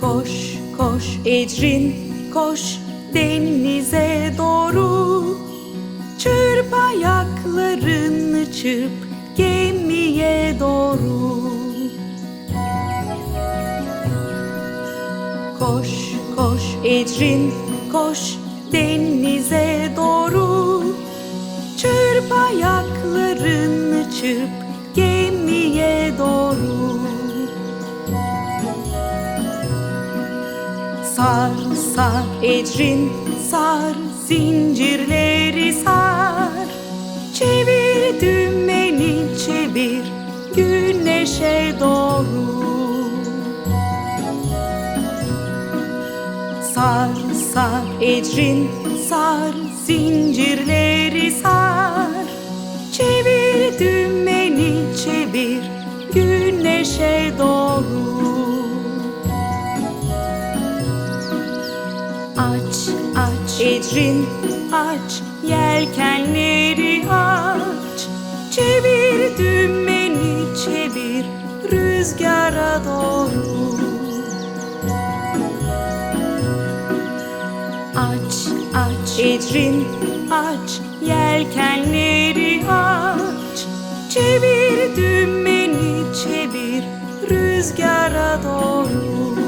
Koş koş Ecrin koş denize doğru. Çırp ayaklarını çırp gemiye doğru. Koş koş Ecrin koş denize doğru. Çırp ayaklarını çırp Sar sar. Ecrin sar zincirleri sar. Çevir dümeni çevir güneşe doğru. Sar sar. Ecrin sar zincirleri sar. Çevir dümeni çevir güneşe doğru Aç aç. Ecrin aç. Yelkenleri aç. Çevir dümeni çevir. Rüzgara doğru. Aç aç. Ecrin aç. Yelkenleri aç. Çevir dümeni çevir. Rüzgara doğru